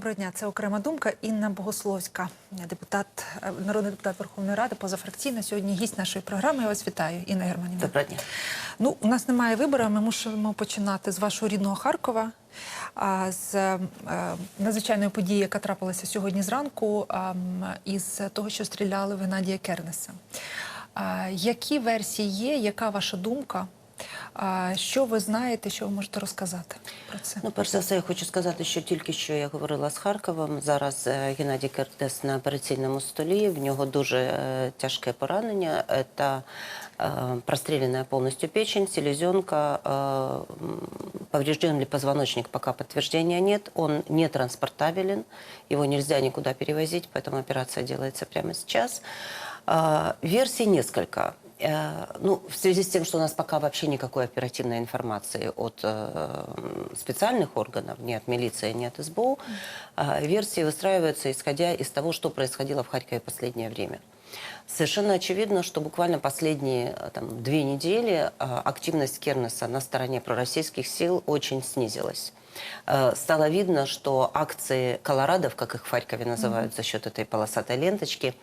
Доброго дня. Це окрема думка. Інна Богословська, депутат, е, народний депутат Верховної Ради, позафракційна. Сьогодні гість нашої програми. Я вас вітаю, Інна Германівна. Доброго дня. Ну, у нас немає вибору. Ми мусимо починати з вашого рідного Харкова, з е, надзвичайної події, яка трапилася сьогодні зранку, із того, що стріляли в Геннадія Кернеса. Які версії є? Яка ваша думка? А, Що ви знаєте, що ви можете розказати про це? Ну, перш за все, я хочу сказати, що тільки що я говорила з Харковом. Зараз е, Геннадій Кертес на операційному столі. В нього дуже е, тяжке поранення. Це е, простреленная полностью печень, селезенка, э, м, поврежден ли позвоночник, пока подтверждения нет. Он не транспортабелен, его нельзя никуда перевозить, поэтому операция делается прямо сейчас. А, Версий несколько. Э, Ну, в связи с тем, что у нас пока вообще никакой оперативной информации от э, специальных органов, ни от милиции, ни от СБУ, э, версии выстраиваются исходя из того, что происходило в Харькове в последнее время. Совершенно очевидно, что буквально последние э, там, две недели э, активность Кернеса на стороне пророссийских сил очень снизилась. Э, Стало видно, что акции колорадов, как их в Харькове называют за счет этой полосатой ленточки,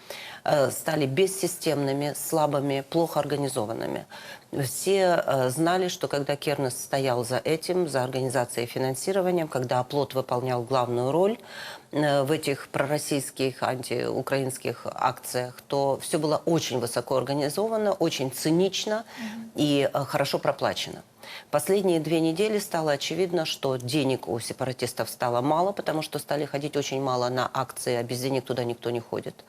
э, стали бессистемными, слабыми, плохо организованными. Все э, знали, что когда Кернес стоял за этим, за организацией и финансированием, когда оплот выполнял главную роль в этих пророссийских, антиукраинских акциях, то все было очень высоко организовано, очень цинично и хорошо проплачено. Последние две недели стало очевидно, что денег у сепаратистов стало мало, потому что стали ходить очень мало на акции, а без денег туда никто не ходит.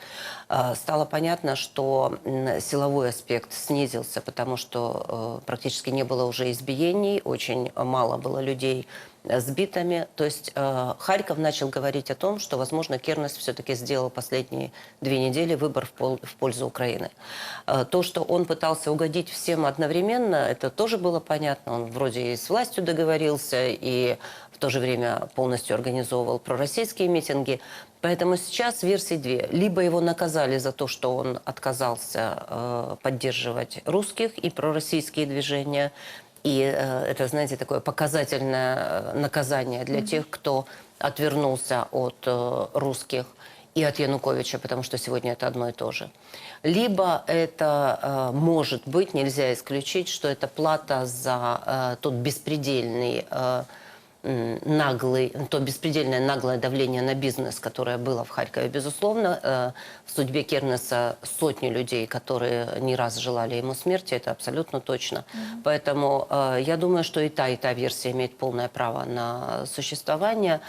Э, Стало понятно, что силовой аспект снизился, потому что э, практически не было уже избиений, очень мало было людей сбитыми. То есть э, Харьков начал говорить о том, что, возможно, Кернес все-таки сделал последние две недели выбор в, пол- в пользу Украины. Э, то, что он пытался угодить всем одновременно, это тоже было понятно. Он вроде и с властью договорился, и в то же время полностью организовывал пророссийские митинги. Поэтому сейчас версии две. Либо его наказали за то, что он отказался э, поддерживать русских и пророссийские движения, и э, это, знаете, такое показательное э, наказание для тех, кто отвернулся от э, русских и от Януковича, потому что сегодня это одно и то же. Либо это э, может быть, нельзя исключить, что это плата за э, тот беспредельный э, наглый, то беспредельное наглое давление на бизнес, которое было в Харькове, безусловно, э, в судьбе Кернеса сотни людей, которые не раз желали ему смерти, это абсолютно точно. Поэтому э, я думаю, что и та, и та версия имеет полное право на существование.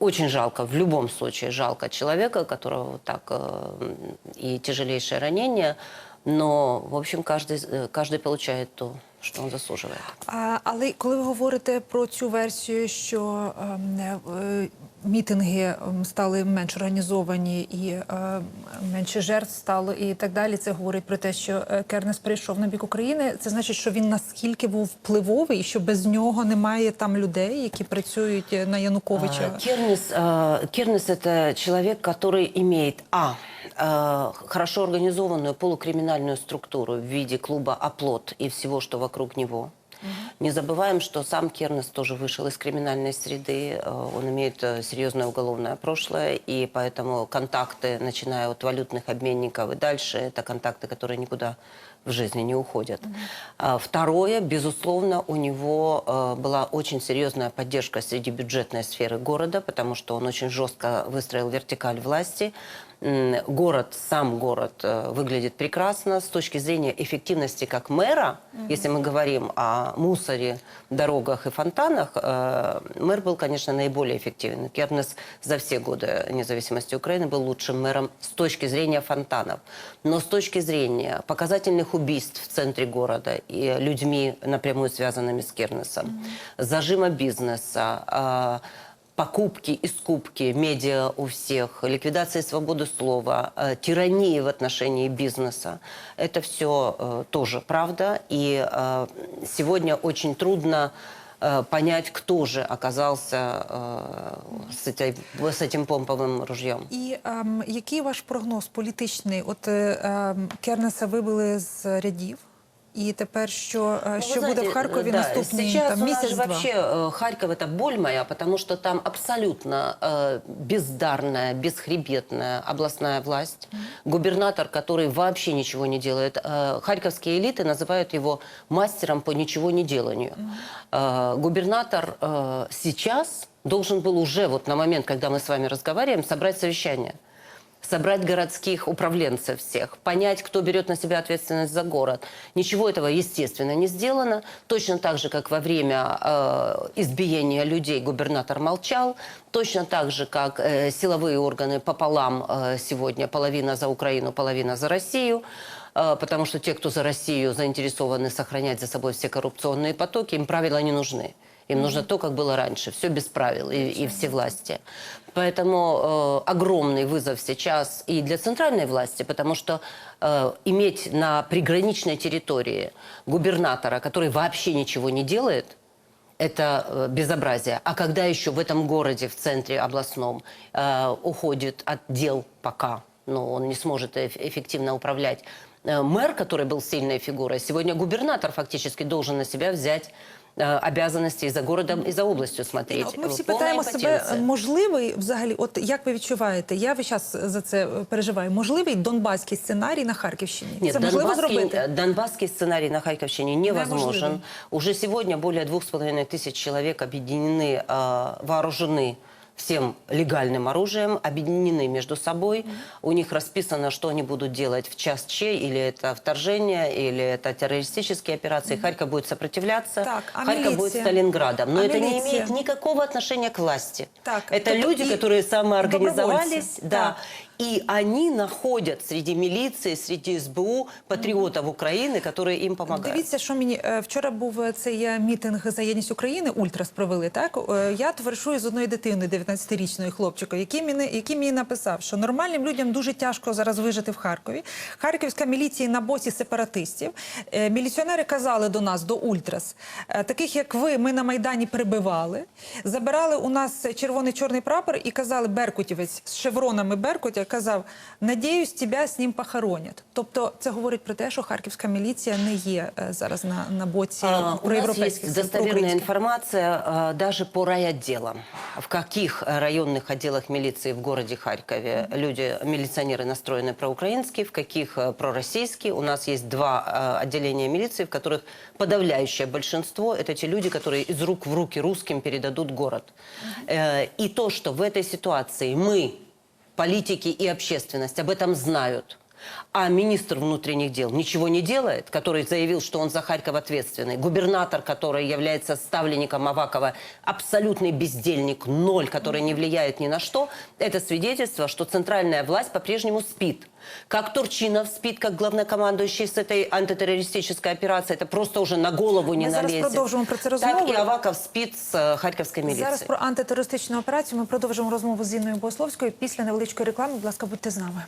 Очень жалко, в любом случае жалко человека, которого вот так э, и тяжелейшее ранение, но, в общем, каждый, каждый получает то, что он заслуживает. А, але коли ви говорите про цю версію, що ем, е, мітинги ем, стали менш організовані і е, менше жертв стало, і так далі, це говорить про те, що е, Кернес прийшов на бік України. Це значить, що він наскільки був впливовий, і що без нього немає там людей, які працюють е, на Януковича. Кернес, Кернес это человек, который имеет а а, хорошо организованную полукриминальную структуру в виде клуба «Оплот» и всего, что вокруг него. Не забываем, что сам Кернес тоже вышел из криминальной среды. Э, Он имеет э, серьезное уголовное прошлое, и поэтому контакты, начиная от валютных обменников и дальше, это контакты, которые никуда в жизни не уходят. А Второе, безусловно, у него э, была очень серьезная поддержка среди бюджетной сферы города, потому что он очень жестко выстроил вертикаль власти. Город, сам город э, выглядит прекрасно с точки зрения эффективности как мэра. Если мы говорим о мусоре, дорогах и фонтанах, э, мэр был, конечно, наиболее эффективен. Кернес за все годы независимости Украины был лучшим мэром с точки зрения фонтанов. Но с точки зрения показательных убийств в центре города и людьми, напрямую связанными с Кернесом, зажима бизнеса, э, покупки и скупки медиа у всех, ликвидации свободы слова, э, тирании в отношении бизнеса. Это все тоже правда. И э, сегодня очень трудно э, понять, кто же оказался э, с, этой, с этим помповым ружьем. І ем, який ваш прогноз політичний? От е, ем, Кернеса вибили з рядів. і тепер що, е, Ну, що вы буде знаете, в Харкові да, наступні сейчас там у нас же місяць-два? вообще э, Харьков это боль моя, потому что там абсолютно э, бездарная, бесхребетная областная власть, губернатор, который вообще ничего не делает. Э, харьковские элиты называют его мастером по ничего не деланию. Э, губернатор э, сейчас должен был уже вот на момент, когда мы с вами разговариваем, собрать совещание Собрать городских управленцев всех, понять, кто берет на себя ответственность за город. Ничего этого, естественно, не сделано. Точно так же, как во время э, избиения людей губернатор молчал, точно так же, как э, силовые органы пополам э, сегодня, половина за Украину, половина за Россию. Э, Потому что те, кто за Россию заинтересованы сохранять за собой все коррупционные потоки, им правила не нужны. Им нужно то, как было раньше, все без правил и, и все власти. Поэтому э, огромный вызов сейчас и для центральной власти, потому что э, иметь на приграничной территории губернатора, который вообще ничего не делает, это э, безобразие. А когда еще в этом городе, в центре областном, э, уходит отдел пока, но он не сможет эф- эффективно управлять, э, мэр, который был сильной фигурой, сегодня губернатор фактически должен на себя взять э, обязанности и за городом, и за областью смотреть. От ми всі Полная питаємо себе, импотенция. можливий взагалі, от як ви відчуваєте? Я весь час за це е, переживаю. Можливий донбаський сценарій на Харківщині? Нет, це можливо донбасский, зробити? э, донбасский сценарий на Харьковщине невозможен. Невозможно. Уже сегодня более двух с половиной тысяч человек объединены, э, вооружены Всем легальным оружием, объединены между собой. У них расписано, что они будут делать в час Ч, или это вторжение, или это террористические операции. Харьков будет сопротивляться. Так, а Харьков будет милиция? Stалинградом. Но А это не милиция? имеет никакого отношения к власти. Так, это люди, которые самоорганизовались, да, Так. И они находят среди милиции, среди СБУ патриотов Украины, которые им помогают. Дивіться, що мені е, вчора був е, цей е, мітинг за єдність України. Ультрас провели так. Я товаришую з одною дитиною, 19-річною хлопчиком, який мені, який мені написав, що нормальним людям дуже тяжко зараз вижити в Харкові. Харківська міліція на боці сепаратистів. Міліціонери казали до нас, до Ультрас, таких як ви, ми на майдані прибивали, забирали у нас червоний чорний прапор і казали Беркутівець з шевронами Беркутя. Казав: Надіюсь, тебе з ним похоронять. Тобто, це говорить про те, що харківська міліція не є е, зараз на, на боці А, У нас проєвропейських есть сил, достоверная проукраїнських. информация а, даже по райотделам. В каких э, районных отделах милиции в городе Харькове люди, милиционеры настроены проукраински, в каких э, пророссийски. У нас есть два э, отделения милиции, в которых подавляющее большинство – это те люди, которые из рук в руки русским передадут город. Э, И то, что в этой ситуации мы, политики и общественность, об этом знают – а министр внутренних дел ничего не делает, который заявил, что он за Харьков ответственный. Губернатор, который является ставленником Авакова, абсолютный бездельник, ноль, который не влияет ни на что. Это свидетельство, что центральная власть по-прежнему спит. Как Турчинов спит, как главнокомандующий с этой антитеррористической операцией. Это просто уже на голову не Мы зараз налезет. продовжимо про це Так розмову. и Аваков спит с э, Харьковской милицией. Зараз про антитерористичну операцію ми продовжимо розмову з Інною Богословською. Після невеличкої реклами, будь ласка, будьте з нами.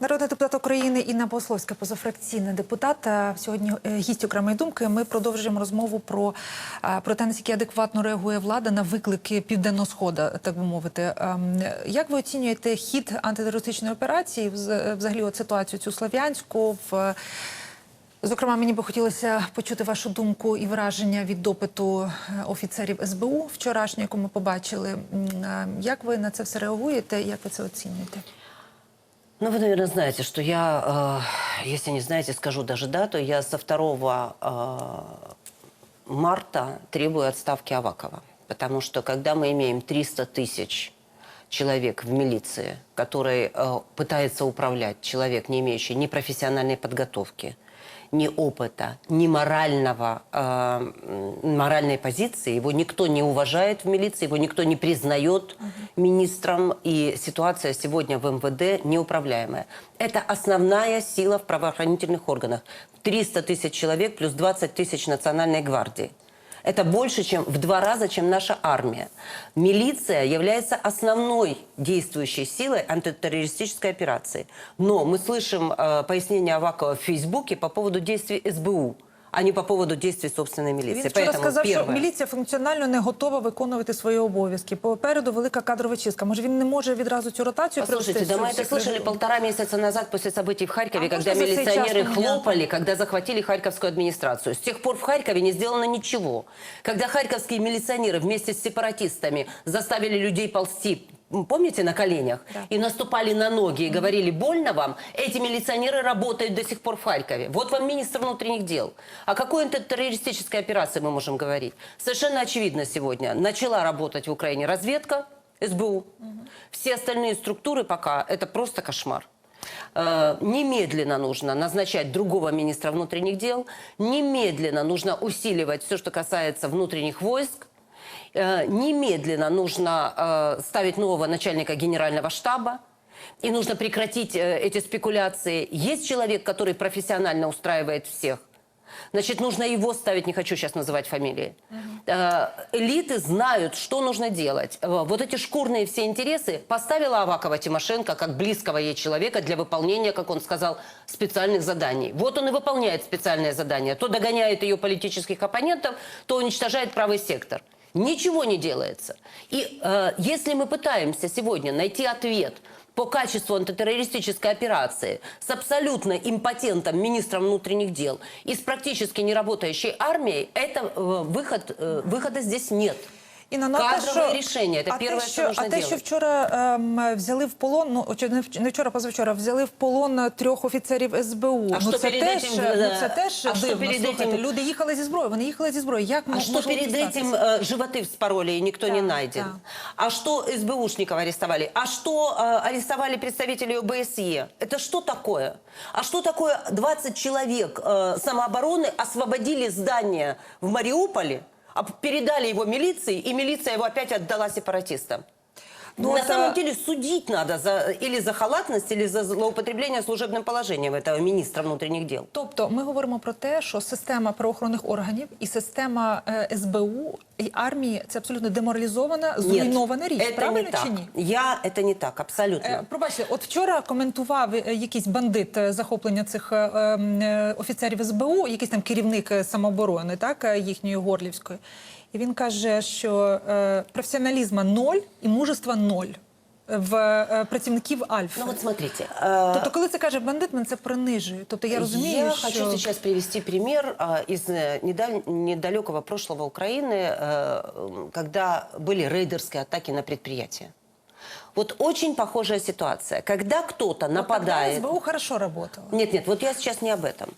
Народний депутат України Інна Богословська, позафракційний депутат. Сьогодні е, гість окремої думки. Ми продовжуємо розмову про, е, про те, наскільки адекватно реагує влада на виклики південного сходу, так би мовити. Ем, Як ви оцінюєте хід антитерористичної операції, взагалі от ситуацію цю слов'янську в Зокрема, мені би хотілося почути вашу думку і враження від допиту е, офіцерів СБУ вчорашнього, яку ми побачили. Е, Як ви на це все реагуєте? Як ви це оцінюєте? Ну, вы, наверное, знаете, что я, э, если не знаете, скажу даже дату, я со 2 э, марта требую отставки Авакова. Потому что когда мы имеем 300 тысяч человек в милиции, который э, пытается управлять, человек, не имеющий ни профессиональной подготовки, ни опыта, ни морального, э, моральной позиции. Его никто не уважает в милиции, его никто не признает министром. И ситуация сегодня в МВД неуправляемая. Это основная сила в правоохранительных органах. 300 тысяч человек плюс 20 тысяч национальной гвардии. Это больше, чем в два раза, чем наша армия. Милиция является основной действующей силой антитеррористической операции. Но мы слышим э, пояснение Авакова в Фейсбуке по поводу действий СБУ. а не по поводу действий собственной милиции. Він вчора Поэтому сказав, що первое. міліція функціонально не готова виконувати свої обов'язки. Попереду велика кадрова чистка. Може він не може відразу цю ротацію Послушайте, провести? да мы всю- это всіх слышали людей? полтора месяца назад после событий в Харькове, А когда можно за сей час милиционеры поменять? хлопали, когда захватили харьковскую администрацию. С тех пор в Харькове не сделано ничего. Когда харьковские милиционеры вместе с сепаратистами заставили людей ползти м, Помните, на коленях? Да. И наступали на ноги и говорили, больно вам? Эти милиционеры работают до сих пор в Харькове. Вот вам министр внутренних дел. О какой антитеррористической операции мы можем говорить? Совершенно очевидно сегодня. Начала работать в Украине разведка, СБУ. Все остальные структуры пока это просто кошмар. Э, Немедленно нужно назначать другого министра внутренних дел. Немедленно нужно усиливать все, что касается внутренних войск. Э, Немедленно нужно э, ставить нового начальника генерального штаба. И нужно прекратить э, эти спекуляции. Есть человек, который профессионально устраивает всех. Значит, нужно его ставить, не хочу сейчас называть фамилии. Элиты знают, что нужно делать. Вот эти шкурные все интересы поставила Авакова Тимошенко как близкого ей человека для выполнения, как он сказал, специальных заданий. Вот он и выполняет специальное задание. То догоняет ее политических оппонентов, то уничтожает правый сектор. Ничего не делается. И э, если мы пытаемся сегодня найти ответ по качеству антитеррористической операции с абсолютно импотентом министром внутренних дел и с практически неработающей армией, это э, выход, э, выхода здесь нет. Інна, ну, а те, Кадрове що- рішення, це а те, перше, що- що нужно А те, що делать. вчора ем, взяли в полон, ну чи не вч- не вчора, позавчора, взяли в полон трьох офіцерів СБУ. А ну що це перед теж, этим, ну, е, це теж а що дивно. перед Слухайте, этим- люди їхали зі зброєю, вони їхали зі зброєю. Як А м- что могло перед це этим статися? э, животы вспороли и никто не Да, найден? да. А что СБУшников арестовали? А что э, арестовали представителей ОБСЕ? Это что такое? А что такое 20 человек э, самообороны освободили здание в Мариуполе, а Передали его милиции, и милиция его опять отдала сепаратистам? Ну, На это- самом деле судить надо за, или за халатность, или за злоупотребление служебным положением этого министра внутренних дел. Тобто ми говоримо про те, що система правоохоронних органів і система е, СБУ і армії це абсолютно деморалізована, зруйнована річ. это Правильно не так. чи ні? Я, это не так, абсолютно. Е, Пробачте, от вчора коментував е, якийсь бандит е, захоплення цих е, ем, е, офіцерів СБУ, якийсь там керівник е, самооборони, так е, їхньої горлівської. І він каже, що е, професіоналізма ноль і мужества ноль в е, працівників Альфи. Ну вот смотрите. э, Тобто, коли це каже бандит, мене це принижує. Тобто я розумію, Я що хочу сейчас привести пример а, из э, недаль- недалекого прошлого Украины, э, когда были рейдерские атаки на предприятия. Вот очень похожая ситуация. Когда кто-то Тогда нападает... СБУ хорошо работало. Нет, нет, вот я сейчас не об этом.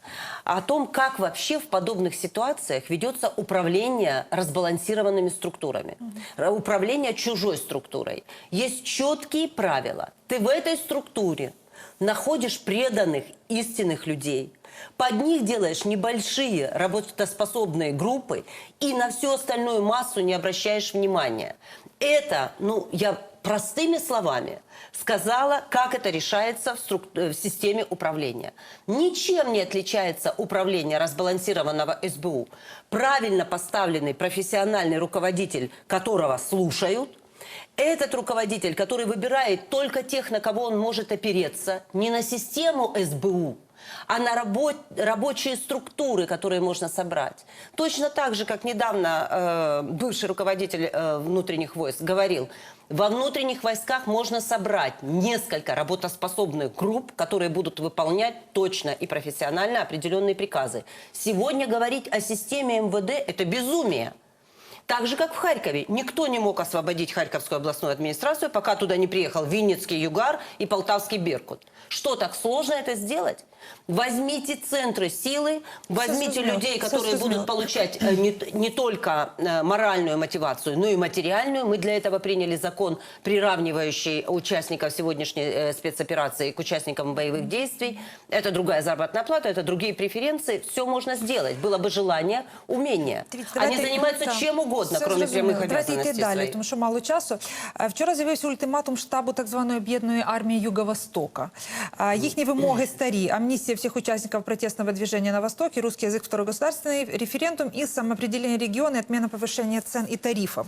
А о том, как вообще в подобных ситуациях ведется управление разбалансированными структурами. Ра- Управление чужой структурой. Есть четкие правила. Ты в этой структуре находишь преданных, истинных людей. Под них делаешь небольшие работоспособные группы и на всю остальную массу не обращаешь внимания. Это, ну, я простыми словами сказала, как это решается в, струк- э, в системе управления. Ничем не отличается управление разбалансированного СБУ. Правильно поставленный профессиональный руководитель, которого слушают, этот руководитель, который выбирает только тех, на кого он может опереться, не на систему СБУ, а на рабо- рабочие структуры, которые можно собрать. Точно так же, как недавно э, бывший руководитель э, внутренних войск говорил, во внутренних войсках можно собрать несколько работоспособных групп, которые будут выполнять точно и профессионально определенные приказы. Сегодня говорить о системе МВД – это безумие. Так же, как в Харькове. Никто не мог освободить Харьковскую областную администрацию, пока туда не приехал Винницкий Югар и Полтавский Беркут. Что, так сложно это сделать? Возьмите центры силы, возьмите зрозуміло, людей, все которые зрозуміло. будут получать э, не, т- не только э, моральную мотивацию, но и материальную. Мы для этого приняли закон, приравнивающий участников сегодняшней э, спецоперации к участникам боевых действий. Это другая заработная плата, это другие преференции. Все можно сделать. Было бы желание, умение. Дивіться, Они давайте- занимаются так, чем угодно, все кроме зрозуміло. прямых Давайте йти обязанностей далі, своих. тому що мало часу. Е, Вчора з'явився ультиматум штабу так званої об'єднаної армії Юго-Востока. Е, Їхні вимоги старі. Амнистия всех участников протестного движения на Востоке, русский язык второй государственный, референдум і самоопределение регіону, отмена повищення цен і тарифів.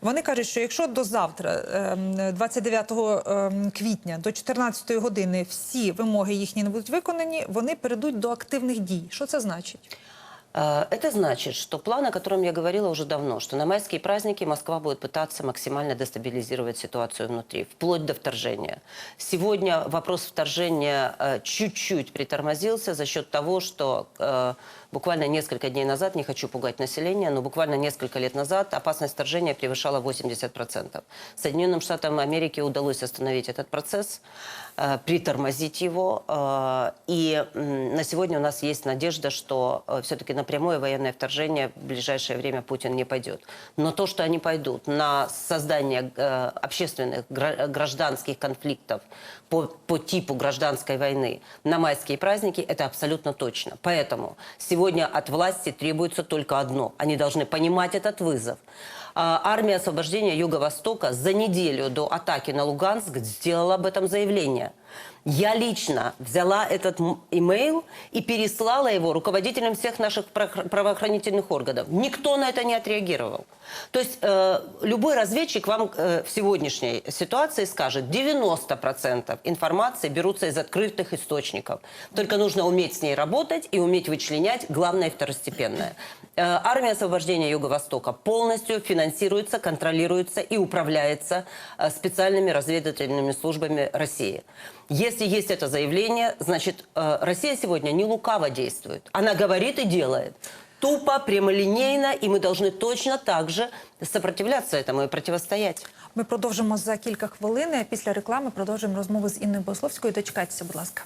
Вони кажуть, що якщо до завтра, ем, 29 ем, квітня, до 14 години всі вимоги їхні не будуть виконані, вони перейдуть до активних дій. Що це значить? Э, Это значит, что план, о котором я говорила уже давно, что на майские праздники Москва будет пытаться максимально дестабилизировать ситуацию внутри, вплоть до вторжения. Сегодня вопрос вторжения э, чуть-чуть притормозился за счет того, что э, буквально несколько дней назад, не хочу пугать население, но буквально несколько лет назад опасность вторжения превышала 80%. Соединенным Штатам Америки удалось остановить этот процесс, э, притормозить его. э, И на сегодня у нас есть надежда, что все-таки на прямое военное вторжение в ближайшее время Путин не пойдет. Но то, что они пойдут на создание э, общественных гра- гражданских конфликтов по, по типу гражданской войны на майские праздники, это абсолютно точно. Поэтому сегодня от власти требуется только одно. Они должны понимать этот вызов. А, Армия освобождения Юго-Востока за неделю до атаки на Луганск сделала об этом заявление. Я лично взяла этот имейл и переслала его руководителям всех наших правоохранительных органов. Никто на это не отреагировал. То есть э, любой разведчик вам э, в сегодняшней ситуации скажет, 90% информации берутся из открытых источников. Только нужно уметь с ней работать и уметь вычленять главное и второстепенное. Э, Армия освобождения Юго-Востока полностью финансируется, контролируется и управляется э, специальными разведывательными службами России. Если есть это заявление, значит, э, Россия сегодня не лукаво действует. Она говорит и делает. Тупо, прямолинейно, и мы должны точно так же сопротивляться этому и противостоять. Ми продовжимо за кілька хвилин. Після реклами продовжуємо розмову з Інною Бословською. Дочекайтеся, будь ласка.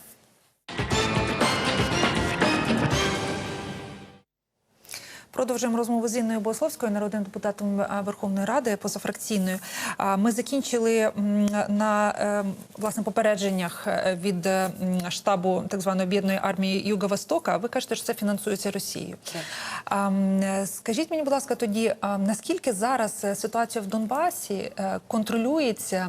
Продовжуємо розмову з Інною Богословською, народним депутатом Верховної Ради позафракційною. Ми закінчили на е, власне попередженнях е, від е, штабу так званої об'єднаної армії Юго-Востока. Ви кажете, що це фінансується Росією. Е, Скажіть мені, будь ласка, тоді наскільки зараз е, ситуація в Донбасі е, контролюється?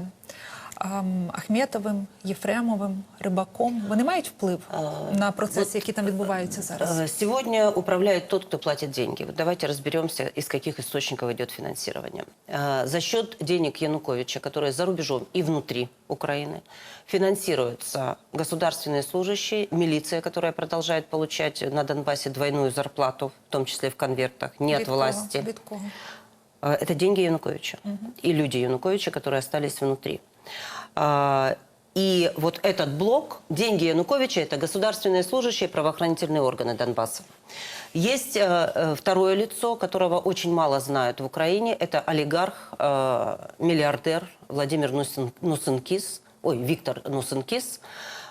ам, Ахметовим, Єфремовим, Рибаком вони мають вплив на процеси, які там відбуваються зараз? Э, Сегодня управляет тот, кто платит деньги. Вот давайте разберемся, из каких источников идет финансирование. Э, За счет денег Януковича, которые за рубежом и внутри Украины, финансируются государственные служащие, милиция, которая продолжает получать на Донбассе двойную зарплату, в том числе в конвертах, не от Від кого? власти. Від кого? Э, Это деньги Януковича и люди Януковича, которые остались внутри. А, И вот этот блок, деньги Януковича, это государственные служащие, правоохранительные органы Донбасса. Есть э, э, второе лицо, которого очень мало знают в Украине. Это олигарх, э, миллиардер Владимир Нусенкис, ой, Виктор Нусенкис.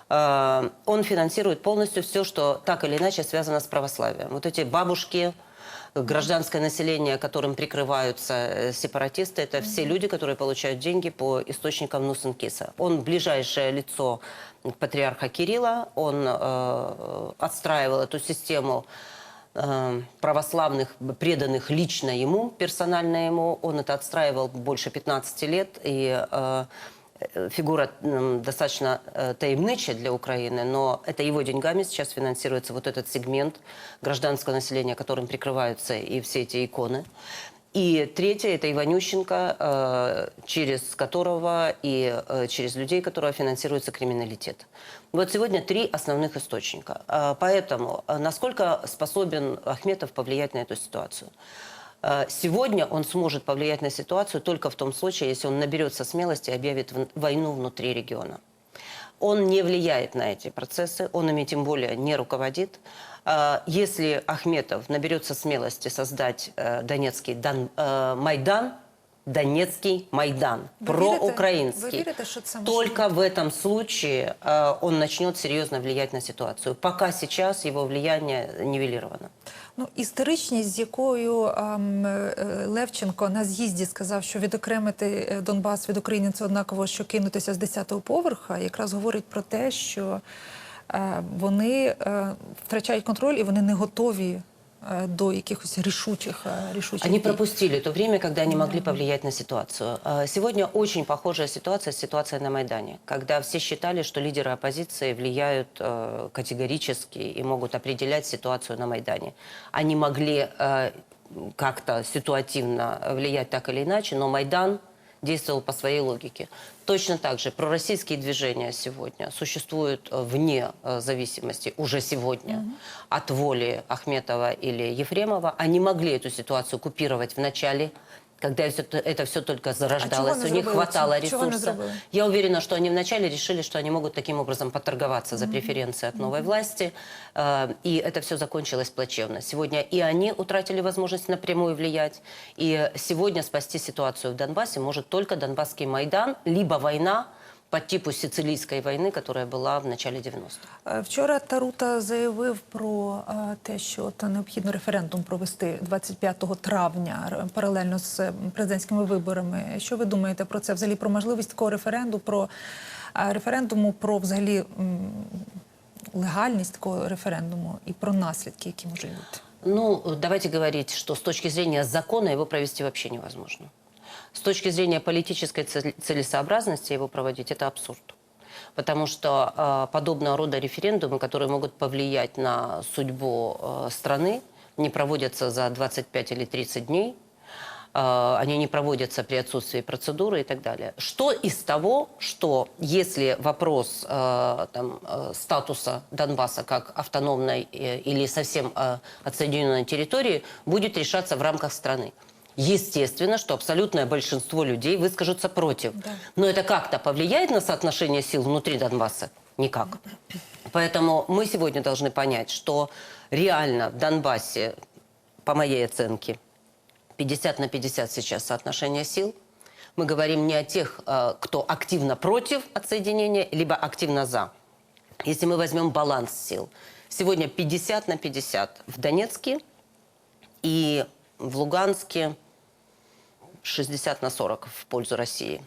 Он финансирует полностью все, что так или иначе связано с православием. Вот эти бабушки, гражданское население, которым прикрываются э, сепаратисты, это все люди, которые получают деньги по источникам Нусенкиса. Он ближайшее лицо патриарха Кирилла, он э, отстраивал эту систему э, православных, преданных лично ему, персонально ему. Он это отстраивал больше 15 лет, и э, э, фигура м, достаточно э, таемничая для Украины, но это его деньгами сейчас финансируется вот этот сегмент гражданского населения, которым прикрываются и все эти иконы. И третье – это Иванющенко, э, через которого и э, через людей, которого финансируется криминалитет. Вот сегодня три основных источника. Э, Поэтому э, насколько способен Ахметов повлиять на эту ситуацию? Э, Сегодня он сможет повлиять на ситуацию только в том случае, если он наберется смелости и объявит войну внутри региона. Он не влияет на эти процессы, он ими тем более не руководит. А, Если Ахметов наберется смелости создать э, Донецкий Дон- э, Майдан, Донецкий Майдан, Вы верите- проукраинский, вы верите, что это только в этом случае э, он начнет серьезно влиять на ситуацию. Пока сейчас его влияние нивелировано. Ну, історичність, з якою ем, е, Левченко на з'їзді сказав, що відокремити е, Донбас від України це однаково, що кинутися з 10-го поверха, якраз говорить про те, що е, вони е, втрачають контроль і вони не готові е, до якихось рішучих, е, рішучих Они дій. пропустили то время, когда они могли повлиять на ситуацию. А, Сегодня очень похожая ситуация с ситуацией на Майдане, когда все считали, что лидеры оппозиции влияют э, категорически и могут определять ситуацию на Майдане. Они могли э, как-то ситуативно влиять так или иначе, но Майдан действовал по своей логике. Точно так же пророссийские движения сегодня существуют э, вне э, зависимости уже сегодня от воли Ахметова или Ефремова. Они могли эту ситуацию купировать в начале, когда это, это все только зарождалось, не у них хватало ресурса. Я уверена, что они вначале решили, что они могут таким образом поторговаться за преференции от новой власти, э, и это все закончилось плачевно. Сегодня и они утратили возможность напрямую влиять, и сегодня спасти ситуацию в Донбассе может только Донбасский Майдан, либо война по типу сицилийской войны, которая была в начале 90-х. Е, Вчора Тарута заявив про е, те, що та необхідно референдум провести 25 травня паралельно з президентськими виборами. Що ви думаєте про це? Взагалі про можливість такого референду, про е, референдуму, про взагалі легальність такого референдуму і про наслідки, які можуть бути? Ну, давайте говорить, что с точки зрения закона его провести вообще невозможно. С точки зрения политической цел- целесообразности его проводить – это абсурд. Потому что э, подобного рода референдумы, которые могут повлиять на судьбу э, страны, не проводятся за 25 или 30 дней. Э, они не проводятся при отсутствии процедуры и так далее. Что из того, что если вопрос э, там, э, статуса Донбасса как автономной или совсем отсоединенной территории будет решаться в рамках страны? Естественно, что абсолютное большинство людей выскажутся против. Но это как-то повлияет на соотношение сил внутри Донбасса? Никак. Поэтому мы сегодня должны понять, что реально в Донбассе, по моей оценке, 50 на 50 сейчас соотношение сил. Мы говорим не о тех, э, кто активно против отсоединения, либо активно за. Если мы возьмем баланс сил, сегодня 50 на 50 в Донецке и в Луганске 60 на 40 в пользу России.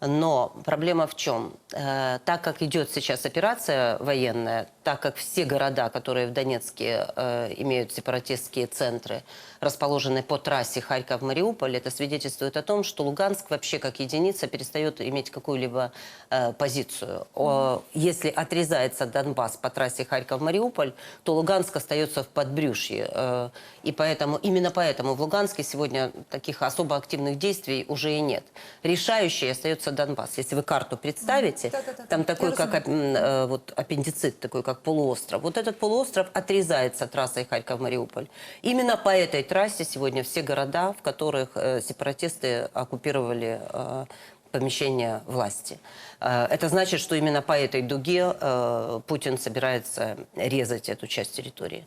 Но проблема в чем? Э, так как идет сейчас операция военная, так как все города, которые в Донецке э, имеют сепаратистские центры, расположены по трассе Харьков-Мариуполь, это свидетельствует о том, что Луганск вообще как единица перестает иметь какую-либо э, позицию. О, если отрезается Донбасс по трассе Харьков-Мариуполь, то Луганск остается в подбрюшье. Э, и поэтому, именно поэтому в Луганске сегодня таких особо активных действий уже и нет. Решающий остается Донбасс. Если вы карту представите, там такой, как э, вот аппендицит, такой как полуостров. Вот этот полуостров отрезается трассой Харьков-Мариуполь. Именно по этой трассе сегодня все города, в которых э, сепаратисты оккупировали э, помещения власти. Э, Это значит, что именно по этой дуге э, Путин собирается резать эту часть территории.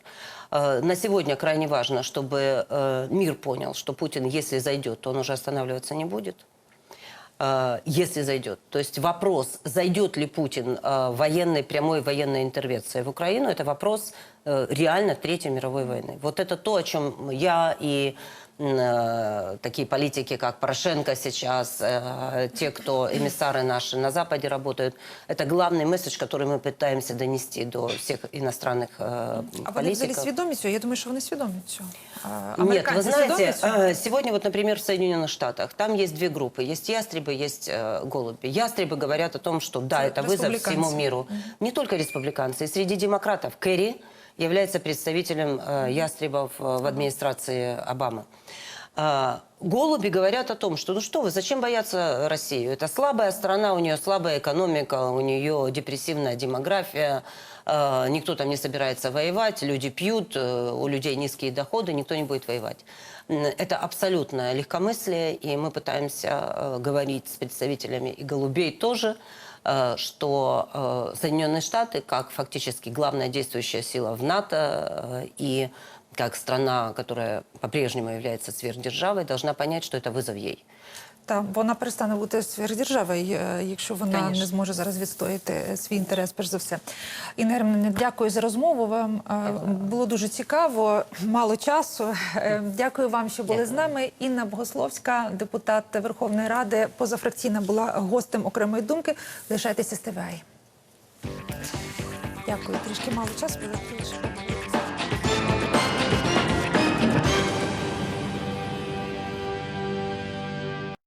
Э, На сегодня крайне важно, чтобы мир понял, что Путин, если зайдет, то он уже останавливаться не будет если зайдет. То есть вопрос, зайдет ли Путин э, военной, прямой военной интервенцией в Украину, это вопрос э, реально Третьей мировой войны. Вот это то, о чем я и э, такие политики, как Порошенко сейчас, э, те, кто эмиссары наши на Западе работают, это главный месседж, который мы пытаемся донести до всех иностранных э, А вони взагалі политиков. свідомі цього? Я думаю, що вони свідомі цього. А Нет, вы американці знаете, свідомі цього? э, сегодня вот, например, в Соединенных Штатах, там есть две группы. Есть ястребы, есть э, голуби. Ястребы говорят о том, что да, Это это вызов республиканцы. всему миру. Не только республиканцы. И среди демократов Керри является представителем э, ястребов э, в администрации Обамы. А, Голуби говорят о том, что ну что вы, зачем бояться Россию? Это слабая страна, у нее слабая экономика, у нее депрессивная демография, э, никто там не собирается воевать, люди пьют, э, у людей низкие доходы, никто не будет воевать. Это абсолютное легкомыслие, и мы пытаемся э, говорить с представителями и голубей тоже, э, что э, Соединенные Штаты, как фактически главная действующая сила в НАТО э, и как страна, которая по-прежнему является сверхдержавой, должна понять, что это вызов ей. Та вона перестане бути сверхдержавою, е, якщо вона Конечно. не зможе зараз відстояти е, свій інтерес, перш за все. Інна Германівна, дякую за розмову. Вам е, було дуже цікаво, мало часу. Дякую вам, що були з нами. Інна Богословська, депутат Верховної Ради, позафракційна, була гостем окремої думки. Лишайтеся з ТВА. Дякую. Трішки мало часу.